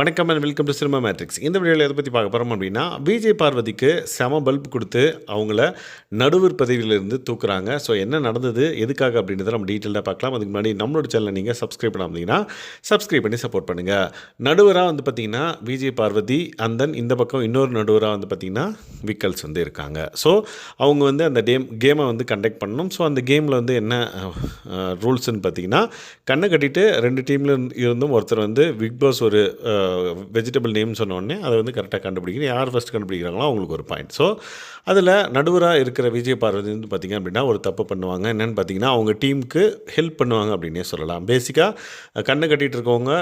வணக்கம் and welcome to Cinema Matrix இந்த வீடியோவில் எதை பற்றி பார்க்க போகிறோம் அப்படின்னா விஜய் பார்வதிக்கு செம பல்ப் கொடுத்து அவங்கள நடுவர் பதவியிலிருந்து தூக்குறாங்க. ஸோ என்ன நடந்தது எதுக்காக அப்படின்றத நம்ம டீட்டெயிலாக பார்க்கலாம். அதுக்கு முன்னாடி நம்மளோட சேனலை நீங்கள் சப்ஸ்கிரைப் பண்ணாமதீங்கன்னா சப்ஸ்கிரைப் பண்ணி சப்போர்ட் பண்ணுங்கள் நடுவராக வந்து பார்த்தீங்கன்னா விஜய் பார்வதி அண்ட் தென் இந்த பக்கம் இன்னொரு நடுவராக வந்து பார்த்தீங்கன்னா விக்கல்ஸ் வந்து இருக்காங்க. ஸோ அவங்க வந்து அந்த டேம் கேமை வந்து கண்டக்ட் பண்ணணும். ஸோ அந்த கேமில் வந்து என்ன ரூல்ஸ்னு பார்த்தீங்கன்னா கண்ணை கட்டிட்டு ரெண்டு டீமில் இருந்தும் ஒருத்தர் வந்து பிக் பாஸ் ஒரு வெஜிடபிள் நேம் சொன்னோடனே அதை வந்து கரெக்டாக கண்டுபிடிக்கணும். யார் ஃபஸ்ட் கண்டுபிடிக்கிறாங்களோ அவங்களுக்கு ஒரு பாயிண்ட் ஸோ அதில் நடுவராக இருக்கிற விஜய் பார்வதி வந்து பார்த்திங்க அப்படின்னா ஒரு தப்பு பண்ணுவாங்க. என்னென்னு பார்த்தீங்கன்னா அவங்க டீமுக்கு ஹெல்ப் பண்ணுவாங்க அப்படின்னே சொல்லலாம். பேசிக்காக கண்ணை கட்டிகிட்டு இருக்கவங்க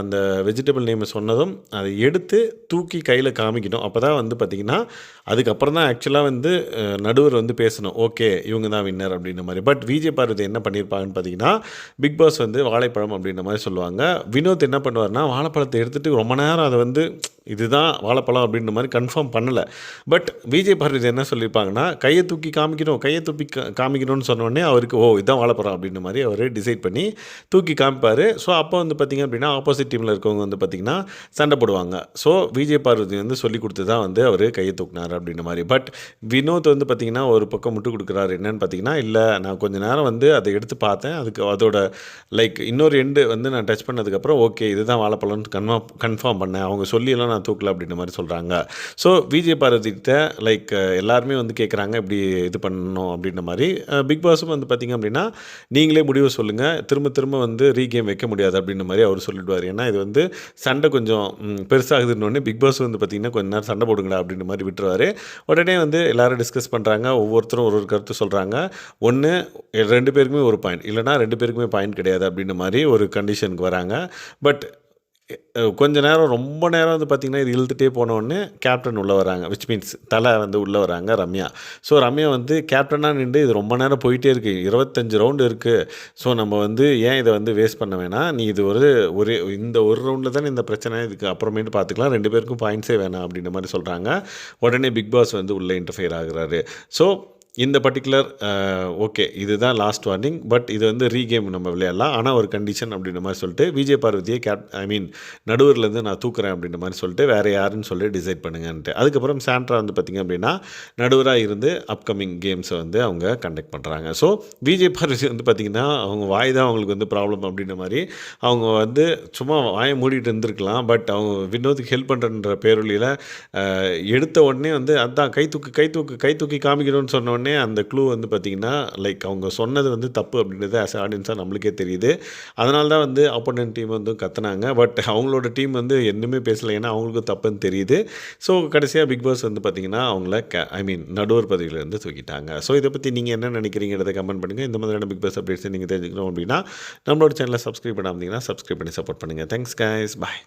அந்த வெஜிடபிள் நேமை சொன்னதும் அதை எடுத்து தூக்கி கையில் காமிக்கணும். அப்போ தான் வந்து பார்த்திங்கன்னா அதுக்கப்புறம் தான் ஆக்சுவலாக வந்து நடுவர் வந்து பேசணும். ஓகே இவங்க தான் வின்னர் அப்படின்ற மாதிரி. பட் விஜய் பார்வதி என்ன பண்ணியிருப்பாங்கன்னு பார்த்தீங்கன்னா பிக் பாஸ் வந்து வாழைப்பழம் அப்படின்ற மாதிரி சொல்லுவாங்க. வினோத் என்ன பண்ணுவார்னா வாழைப்பழத்தை எடுத்துகிட்டு ரொம்ப நேரம் அதை வந்து இதுதான் வாழைப்பழம் அப்படின்ற மாதிரி கன்ஃபார்ம் பண்ணலை. பட் விஜய் பாரதி என்ன சொல்லியிருப்பாங்கன்னா கையை தூக்கி காமிக்கணும் கையை தூக்கி காமிக்கணும்னு சொன்னோடனே அவருக்கு ஓ இதுதான் வாழைப்பழம் அப்படின்ற மாதிரி அவர் டிசைட் பண்ணி தூக்கி காமிப்பார். ஸோ அப்போ வந்து பார்த்திங்க அப்படின்னா ஆப்போசிட் டீமில் இருக்கவங்க வந்து பார்த்திங்கன்னா சண்டை போடுவாங்க. ஸோ விஜய் பார்வதி வந்து சொல்லி கொடுத்து தான் வந்து அவர் கையை தூக்கினார் அப்படின்ற மாதிரி. பட் வினோத் வந்து பார்த்திங்கன்னா ஒரு பக்கம் முட்டு கொடுக்குறாரு. என்னன்னு பார்த்தீங்கன்னா இல்லை நான் கொஞ்ச நேரம் வந்து அதை எடுத்து பார்த்தேன். அதுக்கு அதோட லைக் இன்னொரு எண்டு வந்து நான் டச் பண்ணதுக்கப்புறம் ஓகே இதுதான் வாழைப்பழம்னு கன்ஃபார்ம் கன்ஃபார்ம் பண்ணேன். அவங்க சொல்லியெல்லாம் நான் தூக்கல அப்படின்ற மாதிரி சொல்கிறாங்க ஸோ விஜய் பாரதிகிட்ட லைக் எல்லாருமே வந்து கேட்குறாங்க இப்படி இது பண்ணணும் அப்படின்ற மாதிரி. பிக் பாஸும் வந்து பார்த்திங்க அப்படின்னா நீங்களே முடிவு சொல்லுங்கள் திரும்ப திரும்ப வந்து ரீகேம் வைக்க முடியாது அப்படின்ற மாதிரி அவர் சொல்லிடுவார். ஏன்னா இது வந்து சண்டை கொஞ்சம் பெருசாகுதுன்னொடனே பிக் பாஸ் வந்து பார்த்திங்கன்னா கொஞ்ச நேரம் சண்டை போடுங்கடா அப்படின்ற மாதிரி விட்டுருவார். உடனே வந்து எல்லோரும் டிஸ்கஸ் பண்ணுறாங்க ஒவ்வொருத்தரும் ஒரு ஒரு கருத்து சொல்கிறாங்க ஒன்று ரெண்டு பேருக்குமே ஒரு பாயிண்ட் இல்லைனா ரெண்டு பேருக்குமே பாயிண்ட் கிடையாது அப்படின்ற மாதிரி ஒரு கண்டிஷனுக்கு வராங்க. பட் கொஞ்ச நேரம் ரொம்ப நேரம் வந்து பார்த்திங்கன்னா இது இழுத்துட்டே போனோடனே கேப்டன் உள்ளே வராங்க. விச் மீன்ஸ் தலை வந்து உள்ளே வராங்க ரம்யா. ஸோ ரம்யா வந்து கேப்டனாக நின்று இது ரொம்ப நேரம் போயிட்டே இருக்குது இருபத்தஞ்சு ரவுண்டு இருக்குது ஸோ நம்ம வந்து ஏன் இதை வந்து வேஸ்ட் பண்ண வேணாம்? நீ இது ஒரு ஒரே இந்த ஒரு ரவுண்டில் தானே இந்த பிரச்சனை இதுக்கு அப்புறமேட்டு பார்த்துக்கலாம் ரெண்டு பேருக்கும் பாயிண்ட்ஸே வேணாம் அப்படின்ற மாதிரி சொல்கிறாங்க உடனே பிக் பாஸ் வந்து உள்ளே இன்டர்ஃபியர் ஆகுறாரு. ஸோ இந்த பர்டிகுலர் ஓகே uh, இதுதான் லாஸ்ட் வார்னிங் பட் இது வந்து ரீகேம் நம்ம விளையாடலாம். ஆனால் ஒரு கண்டிஷன் அப்படின்ற மாதிரி சொல்லிட்டு விஜய் பார்வதியை கேப் ஐ மீன் நடுவர்லேருந்து நான் தூக்குறேன் அப்படின்ற மாதிரி சொல்லிட்டு வேறு யாருன்னு சொல்லி டிசைட் பண்ணுங்கன்ட்டு. அதுக்கப்புறம் சாண்ட்ரா வந்து பார்த்திங்க அப்படின்னா நடுவராக இருந்து அப்கமிங் கேம்ஸை வந்து அவங்க கண்டக்ட் பண்ணுறாங்க ஸோ விஜய் பார்வதி வந்து பார்த்திங்கன்னா அவங்க வாய் தான் அவங்களுக்கு வந்து ப்ராப்ளம் அப்படின்ற மாதிரி அவங்க வந்து சும்மா வாயை மூடிட்டு இருந்திருக்கலாம் பட் அவங்க வினோத்துக்கு ஹெல்ப் பண்ணுறன்ற பேரொழியில் uh, எடுத்த உடனே வந்து அதான் கை தூக்கு கை தூக்கு கை தூக்கி காமிக்கணும்னு சொன்ன உடனே அந்த க்ளூ வந்து பார்த்திங்கன்னா லைக் அவங்க சொன்னது வந்து தப்பு அப்படின்றது ஆஸ் ஆடியன்ஸாக நம்மளுக்கே தெரியுது. அதனால தான் வந்து ஆப்போனன்ட் டீம் வந்து கத்துனாங்க. பட் அவங்களோட டீம் வந்து என்னமே பேசலை. ஏன்னா அவங்களுக்கும் தப்புன்னு தெரியுது. ஸோ கடைசியாக பிக் பாஸ் வந்து பார்த்திங்கன்னா அவங்கள க ஐ மீன் நடுவர் பதவியிலேருந்து தூக்கிட்டாங்க. ஸோ இதை பற்றி நீங்கள் என்ன நினைக்கிறீங்கிறத கமெண்ட் பண்ணுங்கள் இந்த மாதிரியான பிக் பாஸ் அப்டேட்ஸை நீங்கள் தெரிஞ்சுக்கணும் அப்படின்னா நம்மளோட சேனலை சப்ஸ்கிரைப் பண்ணாமல் சப்ஸ்கிரைப் பண்ணி சப்போர்ட் பண்ணுங்கள் தேங்க்ஸ் கைஸ் பாய்